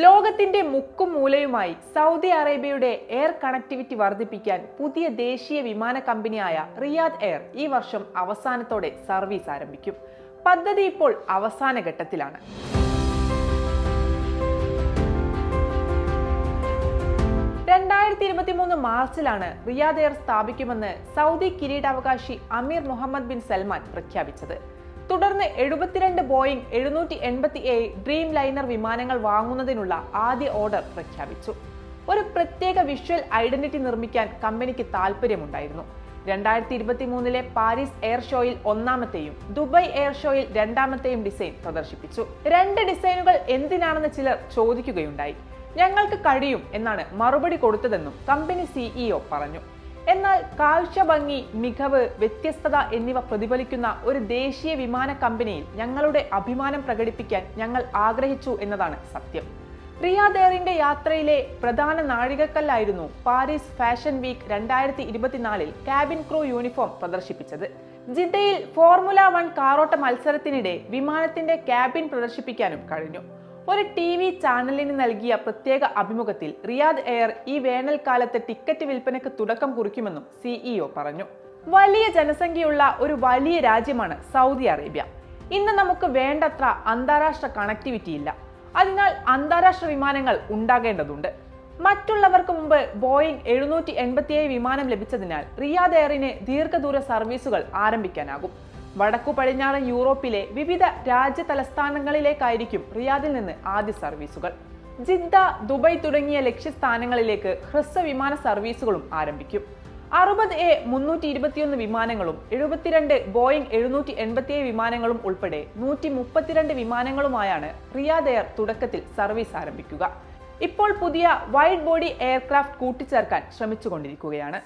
ലോകത്തിന്റെ മുക്കും മൂലയുമായി സൗദി അറേബ്യയുടെ എയർ കണക്ടിവിറ്റി വർദ്ധിപ്പിക്കാൻ പുതിയ ദേശീയ വിമാന കമ്പനിയായ റിയാദ് എയർ ഈ വർഷം അവസാനത്തോടെ സർവീസ് ആരംഭിക്കും. പദ്ധതി ഇപ്പോൾ അവസാന ഘട്ടത്തിലാണ്. രണ്ടായിരത്തി ഇരുപത്തി മൂന്ന് മാർച്ചിലാണ് റിയാദ് എയർ സ്ഥാപിക്കുമെന്ന് സൗദി കിരീടാവകാശി അമീർ മുഹമ്മദ് ബിൻ സൽമാൻ പ്രഖ്യാപിച്ചത്. തുടർന്ന് എഴുപത്തിരണ്ട് ബോയിംഗ് എഴുന്നൂറ്റി എൺപത്തി ഏഴ് ഡ്രീം ലൈനർ വിമാനങ്ങൾ വാങ്ങുന്നതിനുള്ള ആദ്യ ഓർഡർ പ്രഖ്യാപിച്ചു. ഒരു പ്രത്യേക വിഷ്വൽ ഐഡന്റിറ്റി നിർമ്മിക്കാൻ കമ്പനിക്ക് താല്പര്യമുണ്ടായിരുന്നു രണ്ടായിരത്തി ഇരുപത്തി മൂന്നിലെ പാരീസ് എയർ ഷോയിൽ ഒന്നാമത്തെയും ദുബായ് എയർ ഷോയിൽ രണ്ടാമത്തെയും ഡിസൈൻ പ്രദർശിപ്പിച്ചു. രണ്ട് ഡിസൈനുകൾ എന്തിനാണെന്ന് ചിലർ ചോദിക്കുകയുണ്ടായി. ഞങ്ങൾക്ക് കഴിയും എന്നാണ് മറുപടി കൊടുത്തതെന്നും കമ്പനി സിഇഒ പറഞ്ഞു. എന്നാൽ കാഴ്ച ഭംഗി മികവ് വ്യത്യസ്തത എന്നിവ പ്രതിഫലിക്കുന്ന ഒരു ദേശീയ വിമാന കമ്പനിയിൽ ഞങ്ങളുടെ അഭിമാനം പ്രകടിപ്പിക്കാൻ ഞങ്ങൾ ആഗ്രഹിച്ചു എന്നതാണ് സത്യം. റിയാദ് എയറിന്റെ യാത്രയിലെ പ്രധാന നാഴികക്കല്ലായിരുന്നു പാരീസ് ഫാഷൻ വീക്ക് രണ്ടായിരത്തി ഇരുപത്തിനാലിൽ ക്യാബിൻ ക്രൂ യൂണിഫോം പ്രദർശിപ്പിച്ചത്. ജിദ്ദയിൽ ഫോർമുല വൺ കാറോട്ട മത്സരത്തിനിടെ വിമാനത്തിന്റെ ക്യാബിൻ പ്രദർശിപ്പിക്കാനും കഴിഞ്ഞു. ഒരു ടി വി ചാനലിന് നൽകിയ പ്രത്യേക അഭിമുഖത്തിൽ റിയാദ് എയർ ഈ വേനൽക്കാലത്ത് ടിക്കറ്റ് വിൽപ്പനയ്ക്ക് തുടക്കം കുറിക്കുമെന്നും സിഇഒ പറഞ്ഞു. വലിയ ജനസംഖ്യയുള്ള ഒരു വലിയ രാജ്യമാണ് സൗദി അറേബ്യ. ഇന്ന് നമുക്ക് വേണ്ടത്ര അന്താരാഷ്ട്ര കണക്ടിവിറ്റി ഇല്ല. അതിനാൽ അന്താരാഷ്ട്ര വിമാനങ്ങൾ ഉണ്ടാകേണ്ടതുണ്ട്. മറ്റുള്ളവർക്ക് മുമ്പ് ബോയിങ് എഴുന്നൂറ്റി എൺപത്തിയേഴ് വിമാനം ലഭിച്ചതിനാൽ റിയാദ് എയറിന് ദീർഘദൂര സർവീസുകൾ ആരംഭിക്കാനാകും. വടക്കു പടിഞ്ഞാറൻ യൂറോപ്പിലെ വിവിധ രാജ്യ തലസ്ഥാനങ്ങളിലേക്കായിരിക്കും റിയാദിൽ നിന്ന് ആദ്യ സർവീസുകൾ. ജിദ്ദ ദുബൈ തുടങ്ങിയ ലക്ഷ്യസ്ഥാനങ്ങളിലേക്ക് ഹ്രസ്വ വിമാന സർവീസുകളും ആരംഭിക്കും. അറുപത് എ മുന്നൂറ്റി ഇരുപത്തിയൊന്ന് വിമാനങ്ങളും എഴുപത്തിരണ്ട് ബോയിങ് എഴുന്നൂറ്റി എൺപത്തിയേഴ് വിമാനങ്ങളും ഉൾപ്പെടെ നൂറ്റി മുപ്പത്തിരണ്ട് വിമാനങ്ങളുമായാണ് റിയാദ് എയർ തുടക്കത്തിൽ സർവീസ് ആരംഭിക്കുക. ഇപ്പോൾ പുതിയ വൈഡ് ബോഡി എയർക്രാഫ്റ്റ് കൂട്ടിച്ചേർക്കാൻ ശ്രമിച്ചുകൊണ്ടിരിക്കുകയാണ്.